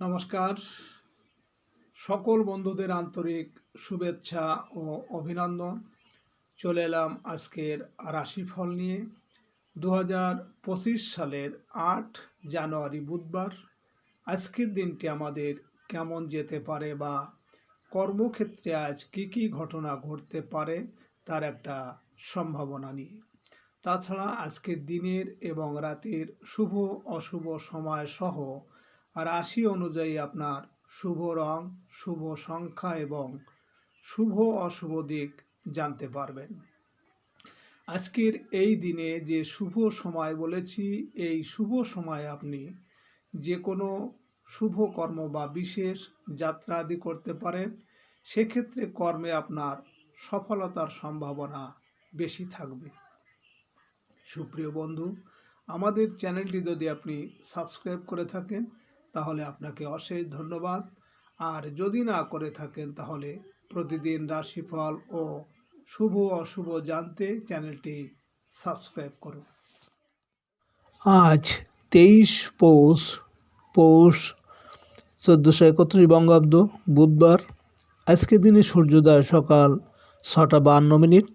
নমস্কার। সকল বন্ধুদের আন্তরিক শুভেচ্ছা ও অভিনন্দন। চলে এলাম আজকের রাশিফল নিয়ে। দু সালের আট জানুয়ারি বুধবার। আজকের দিনটি আমাদের কেমন যেতে পারে বা কর্মক্ষেত্রে আজ কী কী ঘটনা ঘটতে পারে তার একটা সম্ভাবনা নিয়ে। তাছাড়া আজকের দিনের এবং রাতের শুভ অশুভ সময় সহ রাশি অনুযায়ী আপনার শুভ রং, শুভ সংখ্যা এবং শুভ অশুভ দিক জানতে পারবেন। আজকের এই দিনে যে শুভ সময় বলেছি, এই শুভ সময় আপনি যে কোনো শুভ কর্ম বা বিশেষ যাত্রা আদি করতে পারেন, সেক্ষেত্রে কর্মে আপনার সফলতার সম্ভাবনা বেশি থাকবে। সুপ্রিয় বন্ধু, আমাদের চ্যানেলটি যদি আপনি সাবস্ক্রাইব করে থাকেন তাহলে আপনাকে অশেষ ধন্যবাদ। আর যদি না করে থাকেন তাহলে প্রতিদিন রাশিফল ও শুভ অশুভ জানতে চ্যানেলটি সাবস্ক্রাইব করুন। আজ তেইশ পৌষ পৌষ চোদ্দোশো একত্রিশ বঙ্গাব্দ বুধবার। আজকের দিনে সূর্যোদয় সকাল ছটা বান্ন মিনিট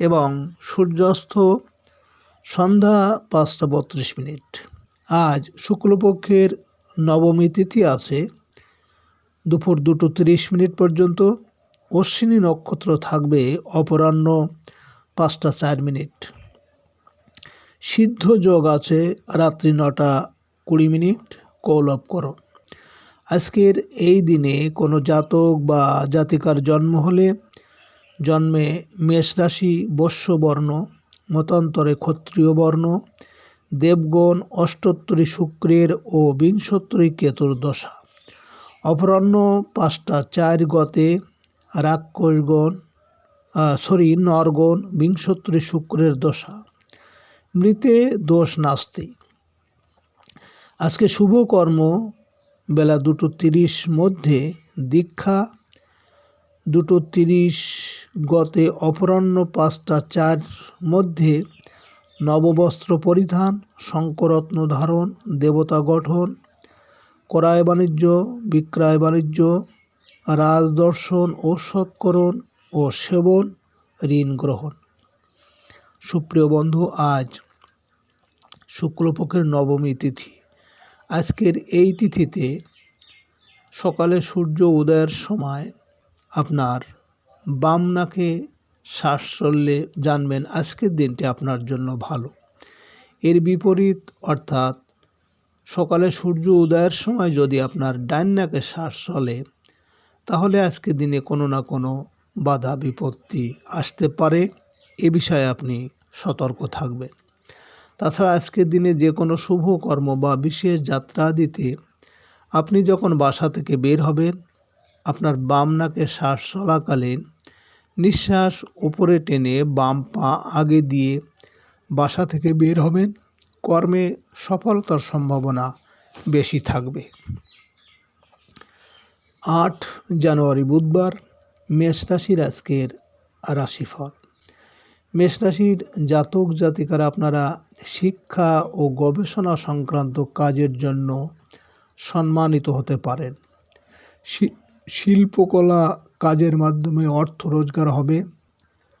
এবং সূর্যাস্ত সন্ধ্যা পাঁচটা বত্রিশ মিনিট। আজ শুক্লপক্ষের নবমী তিথি আছে। দুপুর দুটো তিরিশ মিনিট পর্যন্ত অশ্বিনী নক্ষত্র থাকবে অপরাহ্ন পাঁচটা চার মিনিট। সিদ্ধ যোগ আছে রাত্রি নটা কুড়ি মিনিট। কৌলভকরণ আজকের এই দিনে কোনো জাতক বা জাতিকার জন্ম হলে জন্মে মেষ রাশি বর্ণ, মতান্তরে ক্ষত্রিয় বর্ণ দেবগণ অষ্টোত্তরী শুক্রের ও বিংশোত্তরী কেতুর দশা। অপরাহ্ন পাঁচটা চার গতে রাক্ষসগণ সরি নরগণ বিংশোত্তরী শুক্রের দশা। মৃতে দোষ নাস্তি। আজকে শুভ কর্ম বেলা দুটো তিরিশ মধ্যে দীক্ষা, দুটো তিরিশ গতে অপরাহ্ন পাঁচটা চার মধ্যে নববস্ত্র পরিধান, শঙ্করত্ন ধারণ, দেবতা গঠন, ক্রয় বাণিজ্য, বিক্রয় বাণিজ্য রাজদর্শন ঔষধকরণ ও সেবন, ঋণ গ্রহণ। সুপ্রিয় বন্ধু, আজ শুক্লপক্ষের নবমী তিথি। আজকের এই তিথিতে সকালে সূর্য উদয়ের সময় আপনার বাম নাকে শ্বাস চললে জানবেন আজকের দিনটি আপনার জন্য ভালো। এর বিপরীত অর্থাৎ সকালে সূর্য উদয়ের সময় যদি আপনার ডান নাকে শ্বাস চলে, তাহলে আজকের দিনে কোনো না কোনো বাধা, বিপত্তি আসতে পারে। এ বিষয়ে আপনি সতর্ক থাকবেন। তাছাড়া আজকের দিনে যে কোনো শুভ কর্ম বা বিশেষ যাত্রা দিতে আপনি যখন বাসা থেকে বের হবেন, আপনার বাম নাকে শ্বাস চলাকালীন নিঃশ্বাস উপরে টেনে বাম পা আগে দিয়ে বাসা থেকে বের হবেন। কর্মে সফলতার সম্ভাবনা বেশি থাকবে। আট জানুয়ারি বুধবার মেষ রাশির আজকের রাশিফল। মেষ রাশির জাতক জাতিকারা, আপনারা শিক্ষা ও গবেষণা সংক্রান্ত কাজের জন্য সম্মানিত হতে পারেন। শিল্পকলা কাজের মাধ্যমে অর্থ রোজগার হবে।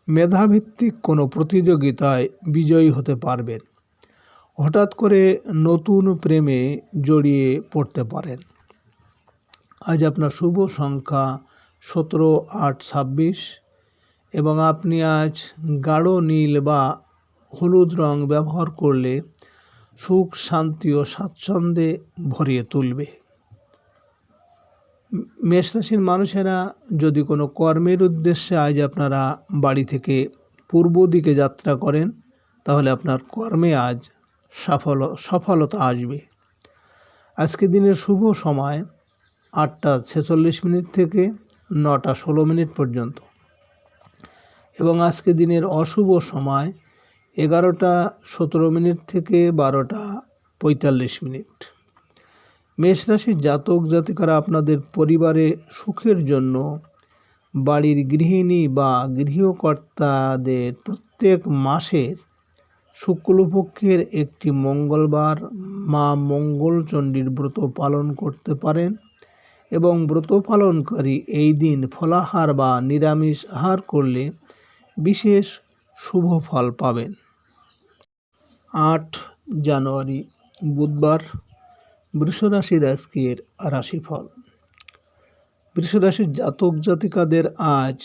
মেধাভিত্তিক কোনো প্রতিযোগিতায় বিজয়ী হতে পারবেন। হঠাৎ করে নতুন প্রেমে জড়িয়ে পড়তে পারেন। আজ আপনার শুভ সংখ্যা সতেরো, আট, ছাব্বিশ এবং আপনি আজ গাঢ় নীল বা হলুদ রং ব্যবহার করলে সুখ, শান্তি ও স্বাচ্ছন্দ্যে ভরিয়ে তুলবে। মেষ রাশির মানুষেরা যদি কোনো কর্মের উদ্দেশ্যে আজ আপনারা বাড়ি থেকে পূর্ব দিকে যাত্রা করেন, তাহলে আপনার কর্মে আজ সফল, সফলতা আসবে। আজকে দিনের শুভ সময় আটটা ছেচল্লিশ মিনিট থেকে নটা ষোলো মিনিট পর্যন্ত। এবং আজকে দিনের অশুভ সময় এগারোটা সতেরো মিনিট থেকে বারোটা পঁয়তাল্লিশ মিনিট। মেষ রাশির জাতক জাতিকারা আপনাদের পরিবারে সুখের জন্য বাড়ির গৃহিণী বা গৃহকর্তাদের প্রত্যেক মাসের শুক্লপক্ষের একটি মঙ্গলবার মা মঙ্গলচণ্ডীর ব্রত পালন করতে পারেন এবং ব্রত পালনকারী এই দিন ফলাহার বা নিরামিষ আহার করলে বিশেষ শুভ ফল পাবেন। আট জানুয়ারি, বুধবার। বৃষরাশির আজকের রাশিফল। বৃষরাশির জাতক জাতিকাদের আজ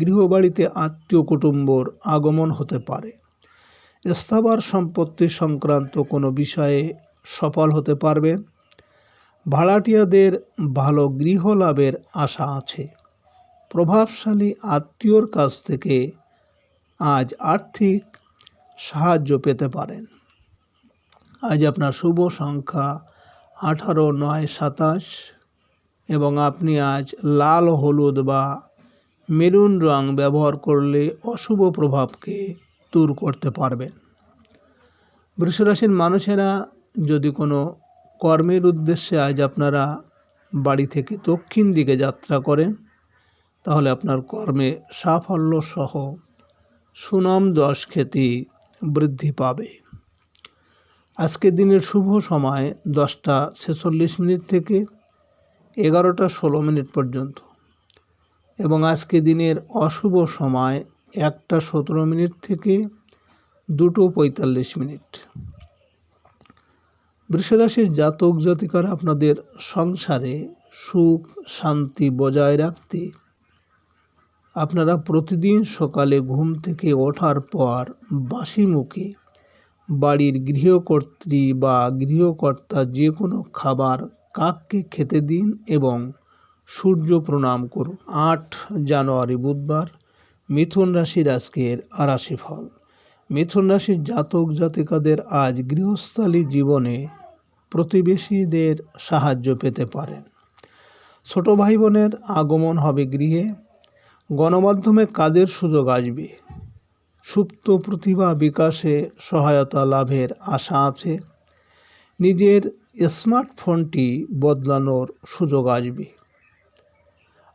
গৃহবাড়িতে আত্মীয় কুটুম্বর আগমন হতে পারে। স্থাবর সম্পত্তি সংক্রান্ত কোনো বিষয়ে সফল হতে পারবে ভাড়াটিয়াদের ভালো গৃহ লাভের আশা আছে। প্রভাবশালী আত্মীয়র কাছ থেকে আজ আর্থিক সাহায্য পেতে পারেন। আজ আপনার শুভ সংখ্যা আঠারো, নয়, সাতাশ এবং আপনি আজ লাল, হলুদ বা মেরুন রং ব্যবহার করলে অশুভ প্রভাবকে দূর করতে পারবেন। বৃষরাশির মানুষেরা যদি কোনো কর্মের উদ্দেশ্যে আজ আপনারা বাড়ি থেকে দক্ষিণ দিকে যাত্রা করেন, তাহলে আপনার কর্মে সাফল্য সহ সুনাম যশ খ্যাতি বৃদ্ধি পাবে। আজকের দিনের শুভ সময় দশটা ছেচল্লিশ মিনিট থেকে এগারোটা ষোলো মিনিট পর্যন্ত। এবং আজকে দিনের অশুভ সময় একটা সতেরো মিনিট থেকে দুটো পঁয়তাল্লিশ মিনিট। বৃষরাশির জাতক জাতিকারা আপনাদের সংসারে সুখ শান্তি বজায় রাখতে আপনারা প্রতিদিন সকালে ঘুম থেকে ওঠার পর বাসি মুখে বাড়ির গৃহকর্ত্রী বা গৃহকর্তা যে কোনো খাবার কাককে খেতে দিন এবং সূর্য প্রণাম করুন। আট জানুয়ারি বুধবার, মিথুন রাশির আজকের রাশি ফল। মিথুন রাশির জাতক জাতিকাদের আজ গৃহস্থালী জীবনে প্রতিবেশীদের সাহায্য পেতে পারেন। ছোট ভাই বোনের আগমন হবে গৃহে। গণমাধ্যমে কাজের সুযোগ আসবে। সুপ্ত প্রতিভা বিকাশে সহায়তা লাভের আশা আছে। নিজের স্মার্টফোনটি বদলানোর সুযোগ আসবে।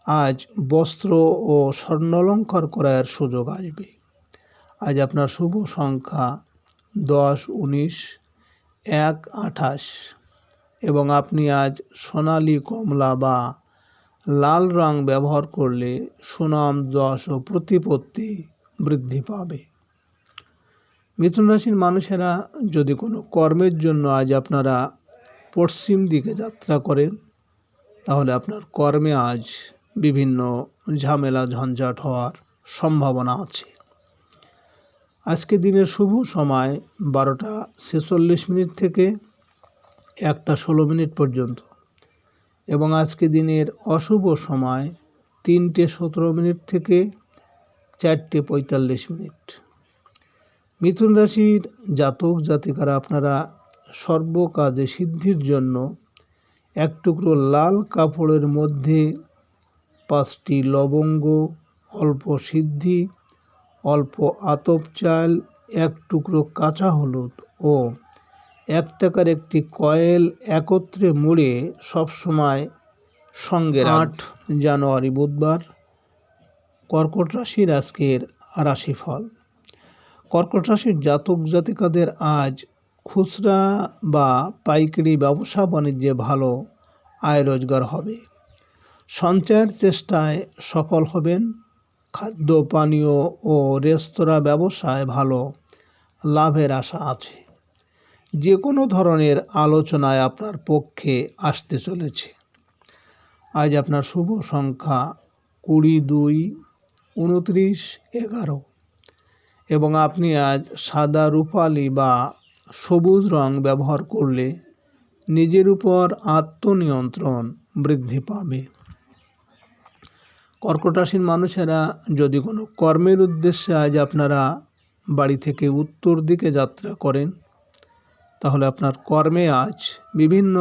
আজ বস্ত্র ও স্বর্ণালঙ্কার ক্রয়ের সুযোগ আসবে। আজ আপনার শুভ সংখ্যা দশ, উনিশ, এক, আঠাশ। এবং আপনি আজ সোনালি কমলা বা লাল রং ব্যবহার করলে সুনাম, যশ ও প্রতিপত্তি বৃদ্ধি পাবে। মিথুন রাশির মানুষেরা যদি কোনো কর্মের জন্য আজ আপনারা পশ্চিম দিকে যাত্রা করেন, তাহলে আপনার কর্মে আজ বিভিন্ন ঝামেলা, ঝঞ্ঝাট হওয়ার সম্ভাবনা আছে। আজকে দিনের শুভ সময় বারোটা ছেচল্লিশ মিনিট থেকে একটা ষোলো মিনিট পর্যন্ত এবং আজকে দিনের অশুভ সময় তিনটে সতেরো মিনিট থেকে চারটে পঁয়তাল্লিশ মিনিট। মিথুন রাশির জাতক জাতিকারা আপনারা সর্বকাজে সিদ্ধির জন্য এক টুকরো লাল কাপড়ের মধ্যে পাঁচটি লবঙ্গ অল্প সিদ্ধি অল্প আতপ চাল এক টুকরো কাঁচা হলুদ ও এক টাকার একটি কয়েল একত্রে মুড়ে সবসময় সঙ্গে আট। জানুয়ারি বুধবার। কর্কট রাশির আজকের রাশিফল। কর্কট রাশির জাতক জাতিকাদের আজ খুচরা বা পাইকারি ব্যবসা বাণিজ্যে ভালো আয় রোজগার হবে। সঞ্চয়ের চেষ্টায় সফল হবেন। খাদ্য, পানীয় ও রেস্তোরাঁ ব্যবসায় ভালো লাভের আশা আছে। যে কোনো ধরনের আলোচনায় আপনার পক্ষে আসতে চলেছে। আজ আপনার শুভ সংখ্যা কুড়ি দুই উনত্রিশ, এগারো। এবং আপনি আজ সাদা রূপালি বা সবুজ রং ব্যবহার করলে নিজের উপর আত্মনিয়ন্ত্রণ বৃদ্ধি পাবে। কর্কট রাশির মানুষেরা যদি কোনো কর্মের উদ্দেশ্যে আজ আপনারা বাড়ি থেকে উত্তর দিকে যাত্রা করেন, তাহলে আপনার কর্মে আজ বিভিন্ন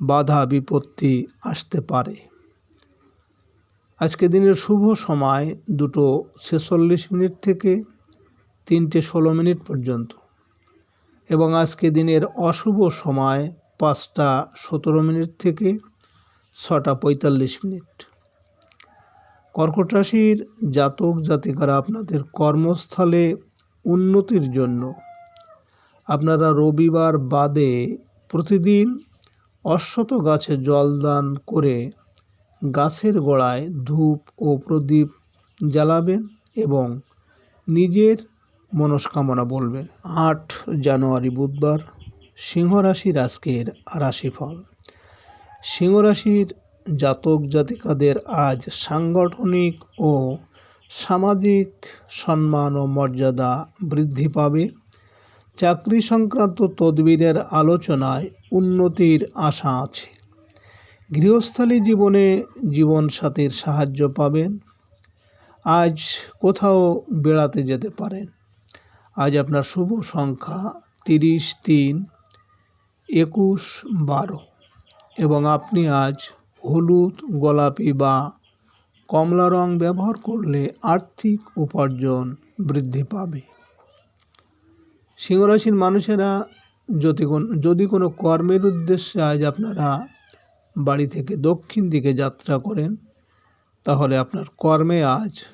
বাধা বিপত্তি আসতে পারে। আজকে দিনের শুভ সময় দুটো ছেচল্লিশ মিনিট থেকে তিনটে ষোলো মিনিট পর্যন্ত। এবং আজকে দিনের অশুভ সময় পাঁচটা সতেরো মিনিট থেকে ছটা পঁয়তাল্লিশ মিনিট। কর্কট রাশির জাতক জাতিকারা আপনাদের কর্মস্থলে উন্নতির জন্য আপনারা রবিবার বাদে প্রতিদিন অশ্বত গাছে জলদান করে গাছের গোড়ায় ধূপ ও প্রদীপ জ্বালাবেন এবং নিজের মনস্কামনা বলবেন। আট জানুয়ারি বুধবার সিংহ রাশির আজকের রাশিফল। সিংহ রাশির জাতক জাতিকাদের আজ সাংগঠনিক ও সামাজিক সম্মান ও মর্যাদা বৃদ্ধি পাবে। চাকরি সংক্রান্ত তদবিরের আলোচনায় উন্নতির আশা আছে। গৃহস্থালী জীবনে জীবনসাথীর সাহায্য পাবেন। আজ কোথাও বেড়াতে যেতে পারেন। আজ আপনার শুভ সংখ্যা তিরিশ তিন একুশ বারো। এবং আপনি আজ হলুদ, গোলাপি বা কমলা রং ব্যবহার করলে আর্থিক উপার্জন বৃদ্ধি পাবে। সিংহরাশির মানুষেরা যদি কোন যদি কোনো কর্মের উদ্দেশ্যে আজ আপনারা বাড়ি থেকে দক্ষিণ দিকে যাত্রা করেন, তাহলে আপনার কর্মে আজ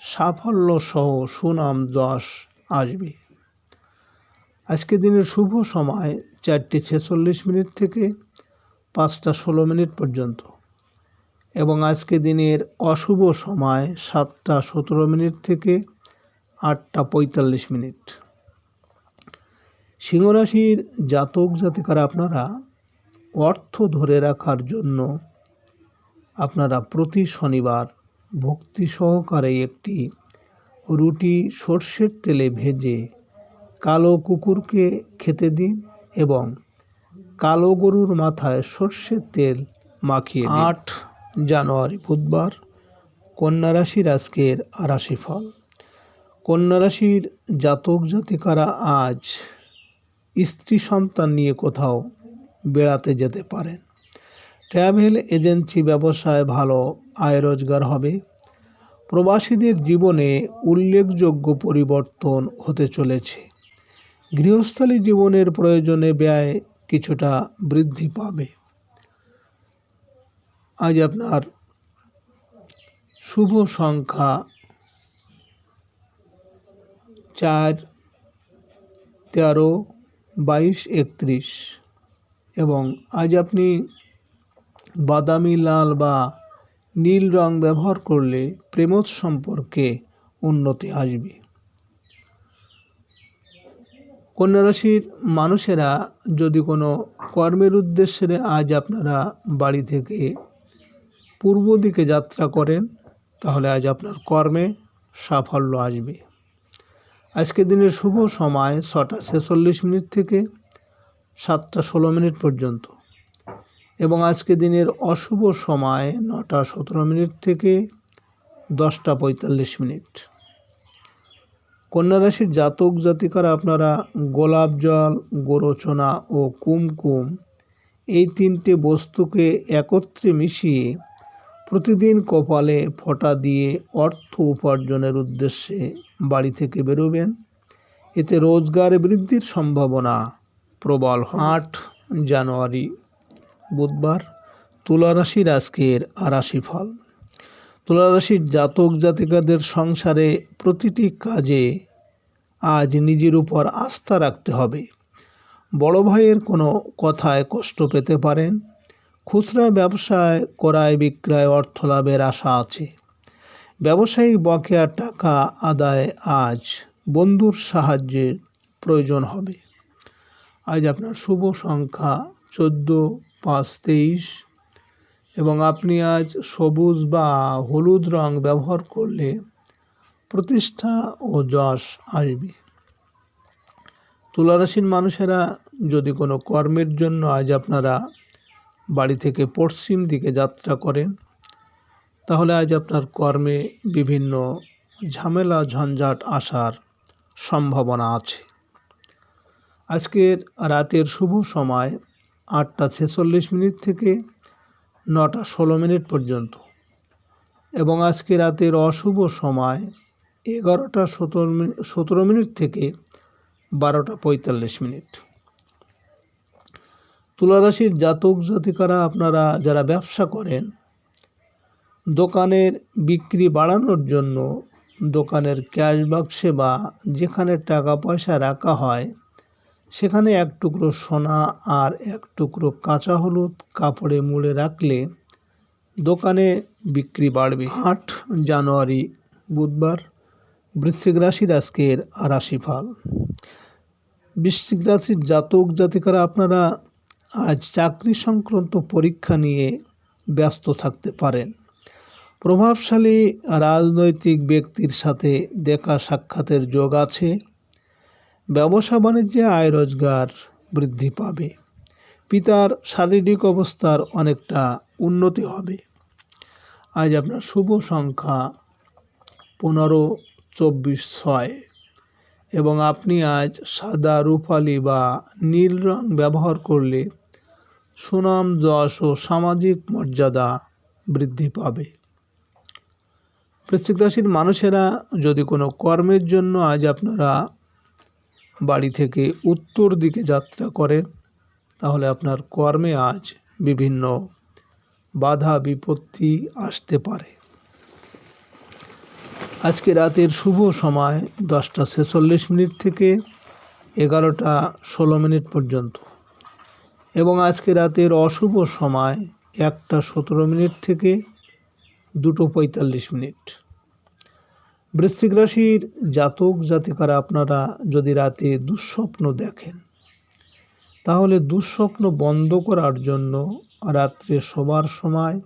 সাফল্য সহ সুনাম যশ আসবে। আজকে দিনের শুভ সময় চারটে ছেচল্লিশ মিনিট থেকে পাঁচটা ষোলো মিনিট পর্যন্ত এবং আজকে দিনের অশুভ সময় সাতটা সতেরো মিনিট থেকে আটটা পঁয়তাল্লিশ মিনিট। সিংহরাশির জাতক জাতিকারা আপনারা অর্থ ধরে রাখার জন্য আপনারা প্রতি শনিবার ভক্তি সহকারে একটি রুটি সর্ষের তেলে ভেজে কালো কুকুরকে খেতে দিন এবং কালো গরুর মাথায় সর্ষের তেল মাখিয়ে আট জানুয়ারি বুধবার, কন্যা রাশির আজকের রাশিফল। কন্যা রাশির জাতক জাতিকারা আজ স্ত্রী সন্তান নিয়ে কোথাও বেড়াতে যেতে পারেন। ট্রাভেল এজেন্সি ব্যবসায় ভালো আয় রোজগার হবে। প্রবাসীদের জীবনে উল্লেখযোগ্য পরিবর্তন হতে চলেছে। গৃহস্থালী জীবনের প্রয়োজনে ব্যয় কিছুটা বৃদ্ধি পাবে। আজ আপনার শুভ সংখ্যা চার, তেরো, বাইশ, একত্রিশ। এবং আজ আপনি বাদামি, লাল বা নীল রং ব্যবহার করলে প্রেমজ সম্পর্কে উন্নতি আসবে। কন্যা রাশির মানুষেরা যদি কোনো কর্মের উদ্দেশ্যে আজ আপনারা বাড়ি থেকে পূর্ব দিকে যাত্রা করেন, তাহলে আজ আপনার কর্মে সাফল্য আসবে। আজকের দিনের শুভ সময় ছটা ছেচল্লিশ মিনিট থেকে সাতটা ষোলো মিনিট পর্যন্ত। এবং আজকে দিনের অশুভ সময় নটা সতেরো মিনিট থেকে দশটা পঁয়তাল্লিশ মিনিট। কন্যা রাশির জাতক জাতিকারা আপনারা গোলাপ জল, গোরচনা ও কুমকুম এই তিনটে বস্তুকে একত্রে মিশিয়ে প্রতিদিন কপালে ফোঁটা দিয়ে অর্থ উপার্জনের উদ্দেশ্যে বাড়ি থেকে বেরোবেন। এতে রোজগার বৃদ্ধির সম্ভাবনা প্রবল। আট জানুয়ারি, বুধবার তুলা রাশির আজকের রাশিফল তুলা রাশির জাতক জাতিকাদের সংসারে প্রতিটি কাজে আজ নিজের উপর আস্থা রাখতে হবে। বড় ভাইয়ের কোনো কথায় কষ্ট পেতে পারেন। খুচরা ব্যবসায় ক্রয় বিক্রয় অর্থ লাভের আশা আছে। ব্যবসায়িক বকেয়া টাকা আদায় আজ বন্ধুর সাহায্যের প্রয়োজন হবে। আজ আপনার শুভ সংখ্যা চোদ্দ, পাঁচ, তেইশ। এবং আপনি আজ সবুজ বা হলুদ রং ব্যবহার করলে প্রতিষ্ঠা ও যশ আসবে। তুলারাশির মানুষেরা যদি কোনো কর্মের জন্য আজ আপনারা বাড়ি থেকে পশ্চিম দিকে যাত্রা করেন, তাহলে আজ আপনার কর্মে বিভিন্ন ঝামেলা, ঝঞ্ঝাট আসার সম্ভাবনা আছে। আজকের রাতের শুভ সময় আটটা ছেচল্লিশ মিনিট থেকে নটা ষোলো মিনিট পর্যন্ত। এবং আজকে রাতের অশুভ সময় এগারোটা সতেরো মিনিট সতেরো মিনিট থেকে বারোটা পঁয়তাল্লিশ মিনিট। তুলারাশির জাতক জাতিকারা আপনারা যারা ব্যবসা করেন, দোকানের বিক্রি বাড়ানোর জন্য দোকানের ক্যাশ বাক্সে বা যেখানে টাকা পয়সা রাখা হয় সেখানে এক টুকরো সোনা আর এক টুকরো কাঁচা হলুদ কাপড়ে মুড়ে রাখলে দোকানে বিক্রি বাড়বে। আট জানুয়ারি, বুধবার, বৃশ্চিক রাশির আজকের রাশিফল। বৃশ্চিক রাশির জাতক জাতিকারা, আপনারা আজ চাকরি সংক্রান্ত পরীক্ষা নিয়ে ব্যস্ত থাকতে পারেন। প্রভাবশালী রাজনৈতিক ব্যক্তির সাথে দেখা সাক্ষাতের যোগ আছে। ব্যবসা বাণিজ্যে আয় রোজগার বৃদ্ধি পাবে। পিতার শারীরিক অবস্থার অনেকটা উন্নতি হবে। আজ আপনার শুভ সংখ্যা পনেরো, চব্বিশ, ছয় এবং আপনি আজ সাদা, রূপালি বা নীল রং ব্যবহার করলে সুনাম, যশ ও সামাজিক মর্যাদা বৃদ্ধি পাবে। বৃশ্চিক রাশির মানুষেরা যদি কোনো কর্মের জন্য আজ আপনারা বাড়ি থেকে উত্তর দিকে যাত্রা করেন, তাহলে আপনার কর্মে আজ বিভিন্ন বাধা বিপত্তি আসতে পারে। আজকে রাতের শুভ সময় দশটা ছেচল্লিশ মিনিট থেকে এগারোটা ষোলো মিনিট পর্যন্ত। এবং আজকে রাতের অশুভ সময় একটা সতেরো মিনিট থেকে দুটো পঁয়তাল্লিশ মিনিট। বৃশ্চিক রাশির জাতক জাতিকারা আপনারা যদি রাতে দুঃস্বপ্ন দেখেন, তাহলে দুঃস্বপ্ন বন্ধ করার জন্য রাত্রে শোবার সময়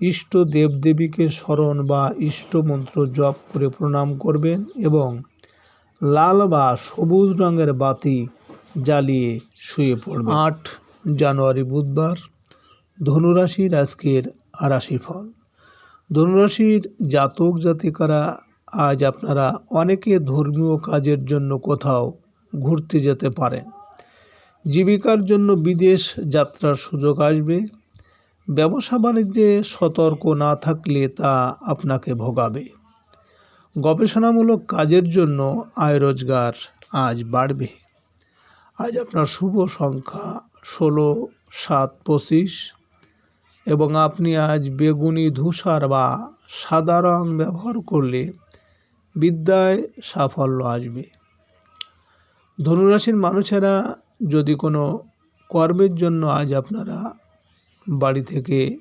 ইষ্ট দেবদেবীকে স্মরণ বা ইষ্ট মন্ত্র জপ করে প্রণাম করবেন এবং লাল বা সবুজ রঙের বাতি জ্বালিয়ে শুয়ে পড়বেন। আট জানুয়ারি বুধবার, ধনুরাশির আজকের রাশিফল। ধনুরাশির জাতক জাতিকারা আজ আপনারা অনেকে ধর্মীয় কাজের জন্য কোথাও ঘুরতে যেতে পারেন। জীবিকার জন্য বিদেশ যাত্রার সুযোগ আসবে। ব্যবসা বাণিজ্যে সতর্ক না থাকলে তা আপনাকে ভোগাবে। গবেষণামূলক কাজের জন্য আয় রোজগার আজ বাড়বে। আজ আপনার শুভ সংখ্যা ষোলো, সাত, পঁচিশ এবং আপনি আজ বেগুনি, ধূসর বা সাদা রং ব্যবহার করলে বিদ্যায় সাফল্য আসবে। ধনুরাশির মানুষেরা যদি কোনো কর্মের জন্য আজ আপনারা বাড়ি থেকে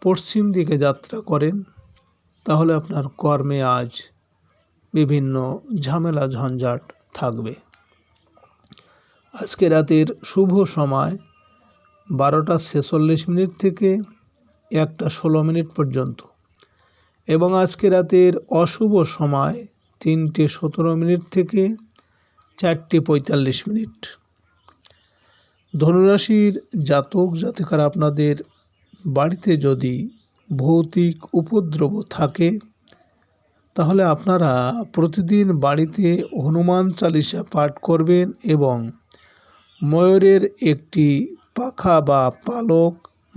পশ্চিম দিকে যাত্রা করেন, তাহলে আপনার কর্মে আজ বিভিন্ন ঝামেলা, ঝঞ্ঝাট থাকবে। আজকে রাতের শুভ সময় বারোটা ছেচল্লিশ মিনিট থেকে একটা ষোলো মিনিট পর্যন্ত। এবং আজকে রাতের অশুভ সময় তিনটে সতেরো মিনিট থেকে চারটে পঁয়তাল্লিশ মিনিট। ধনুরাশির জাতক জাতিকার আপনাদের বাড়িতে যদি ভৌতিক উপদ্রব থাকে, তাহলে আপনারা প্রতিদিন বাড়িতে হনুমান চালিসা পাঠ করবেন এবং ময়ূরের একটি পাখা বা পালক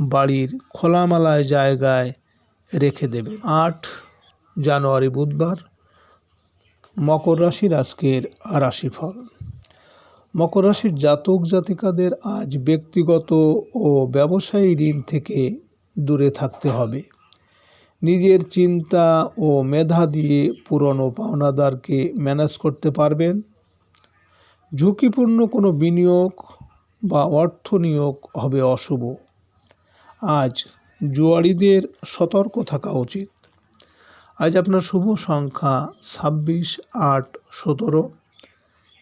বাড়ির খোলামেলায় জায়গায় রেখে দেবেন। আট জানুয়ারি বুধবার, মকর রাশির আজকের রাশিফল। মকর রাশির জাতক জাতিকাদের আজ ব্যক্তিগত ও ব্যবসায়ী ঋণ থেকে দূরে থাকতে হবে। নিজের চিন্তা ও মেধা দিয়ে পুরনো পাওনাদারকে ম্যানেজ করতে পারবেন। ঝুঁকিপূর্ণ কোনো বিনিয়োগ বা অর্থ নিয়োগ হবে অশুভ। আজ জুয়ারিদের সতর্ক থাকা উচিত। আজ আপনার শুভ সংখ্যা ছাব্বিশ, আট, সতেরো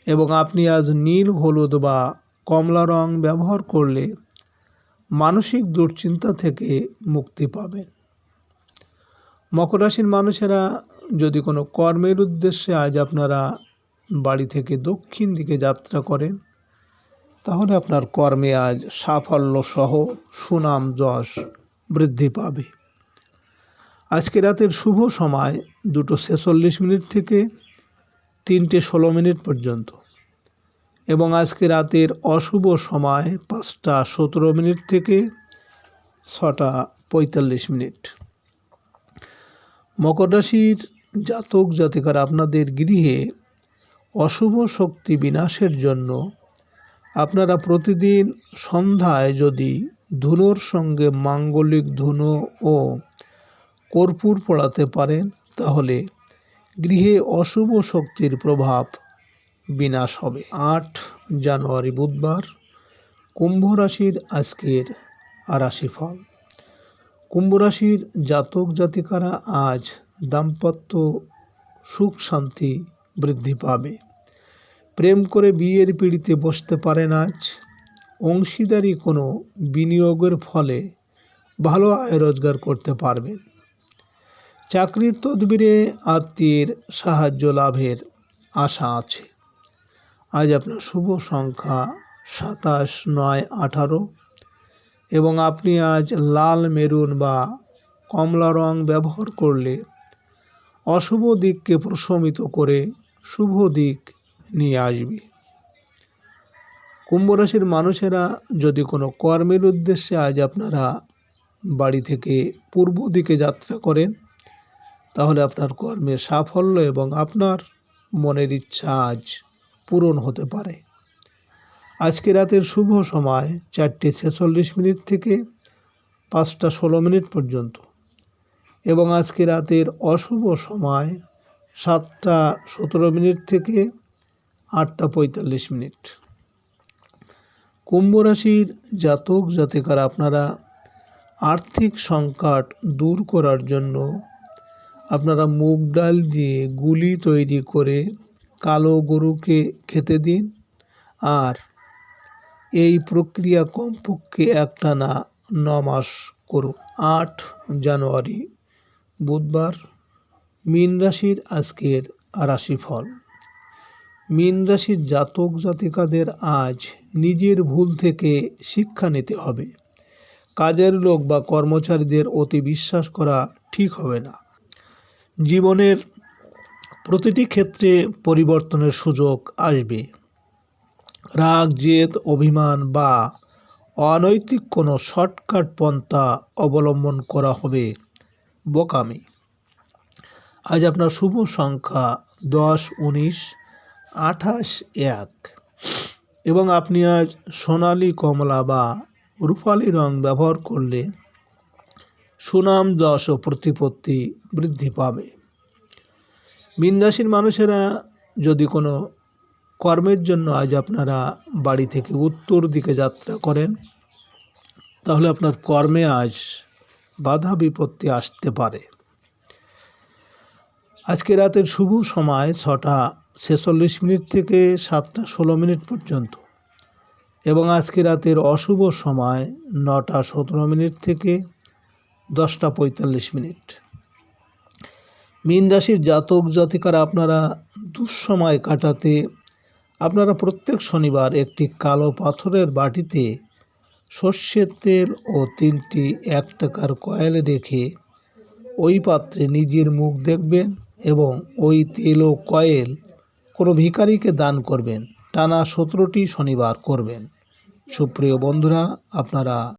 এবং আপনি আজ নীল, হলুদ বা কমলা রং ব্যবহার করলে মানসিক দুশ্চিন্তা থেকে মুক্তি পাবেন। মকর রাশির মানুষেরা যদি কোনো কর্মের উদ্দেশ্যে আজ আপনারা বাড়ি থেকে দক্ষিণ দিকে যাত্রা করেন, তাহলে আপনার কর্মে আজ সাফল্য সহ সুনাম যশ বৃদ্ধি পাবে। আজকে রাতের শুভ সময় দুটো ছেচল্লিশ মিনিট থেকে তিনটে ষোলো মিনিট পর্যন্ত এবং আজকে রাতের অশুভ সময় পাঁচটা সতেরো মিনিট থেকে ছটা পঁয়তাল্লিশ মিনিট। মকর রাশির জাতক জাতিকার আপনাদের গৃহে অশুভ শক্তি বিনাশের জন্য আপনারা প্রতিদিন সন্ধ্যায় যদি ধুনোর সঙ্গে মাঙ্গলিক ধুনো ও কর্পূর পড়াতে পারেন, তাহলে গৃহে অশুভ শক্তির প্রভাব বিনাশ হবে। আট জানুয়ারি বুধবার, কুম্ভ রাশির আজকের রাশিফল। কুম্ভ রাশির জাতক জাতিকারা আজ দাম্পত্য সুখ শান্তি বৃদ্ধি পাবে। প্রেম করে বিয়ের পিড়িতে বসতে পারেন আজ। অংশীদারি কোনো বিনিয়োগের ফলে ভালো আয় রোজগার করতে পারবেন। চাকরির তদবিরে আত্মীয়ের সাহায্য লাভের আশা আছে। আজ আপনার শুভ সংখ্যা সাতাশ নয় আঠারো এবং আপনি আজ লাল, মেরুন বা কমলা রং ব্যবহার করলে অশুভ দিককে প্রশমিত করে শুভ দিক নিয়ে আসবে। কুম্ভ রাশির মানুষেরা যদি কোনো কর্মের উদ্দেশ্যে আজ আপনারা বাড়ি থেকে পূর্ব দিকে যাত্রা করেন, তাহলে আপনার কর্মের সাফল্য এবং আপনার মনের ইচ্ছা আজ পূরণ হতে পারে। আজকে রাতের শুভ সময় চারটে ছেচল্লিশ মিনিট থেকে পাঁচটা ষোলো মিনিট পর্যন্ত এবং আজকে রাতের অশুভ সময় সাতটা সতেরো মিনিট থেকে আটটা পঁয়তাল্লিশ মিনিট। কুম্ভ রাশির জাতক জাতিকারা আপনারা আর্থিক সংকট দূর করার জন্য আপনারা মুগ ডাল দিয়ে গুলি তৈরি করে কালো গরুকে খেতে দিন। আর এই প্রক্রিয়া কমপক্ষে একটানা ন মাস করুন। আট জানুয়ারি, বুধবার, মীন রাশির আজকের রাশিফল। মীন রাশির জাতক জাতিকাদের আজ নিজের ভুল থেকে শিক্ষা নিতে হবে। কাজের লোক বা কর্মচারীদের অতি বিশ্বাস করা ঠিক হবে না। জীবনের প্রতিটি ক্ষেত্রে পরিবর্তনের সুযোগ আসবে। রাগ, জেদ, অভিমান বা অনৈতিক কোনো শর্টকাট পন্থা অবলম্বন করা হবে বোকামি। আজ আপনার শুভ সংখ্যা দশ, উনিশ আঠাশ এক। এবং আপনি আজ সোনালি কমলা বা রূপালি রং ব্যবহার করলে সুনাম, যশ ও প্রতিপত্তি বৃদ্ধি পাবে। রাশির মানুষেরা যদি কোনো কর্মের জন্য আজ আপনারা বাড়ি থেকে উত্তর দিকে যাত্রা করেন, তাহলে আপনার কর্মে আজ বাধা বিপত্তি আসতে পারে। আজকে রাতের শুভ সময় ছটা ছেচল্লিশ মিনিট থেকে সাতটা ষোলো মিনিট পর্যন্ত। এবং আজকে রাতের অশুভ সময় নটা সতেরো মিনিট থেকে দশটা পঁয়তাল্লিশ মিনিট। মীন রাশির জাতক জাতিকারা আপনারা দুঃসময় কাটাতে, আপনারা প্রত্যেক শনিবার একটি কালো পাথরের বাটিতে সর্ষের তেল ও তিনটি এক টাকার কয়েল রেখে ওই পাত্রে নিজের মুখ দেখবেন এবং ওই তেল ও কয়েল কোনো ভিকারিকে দান করবেন টানা সতেরোটি শনিবার করবেন। সুপ্রিয় বন্ধুরা আপনারা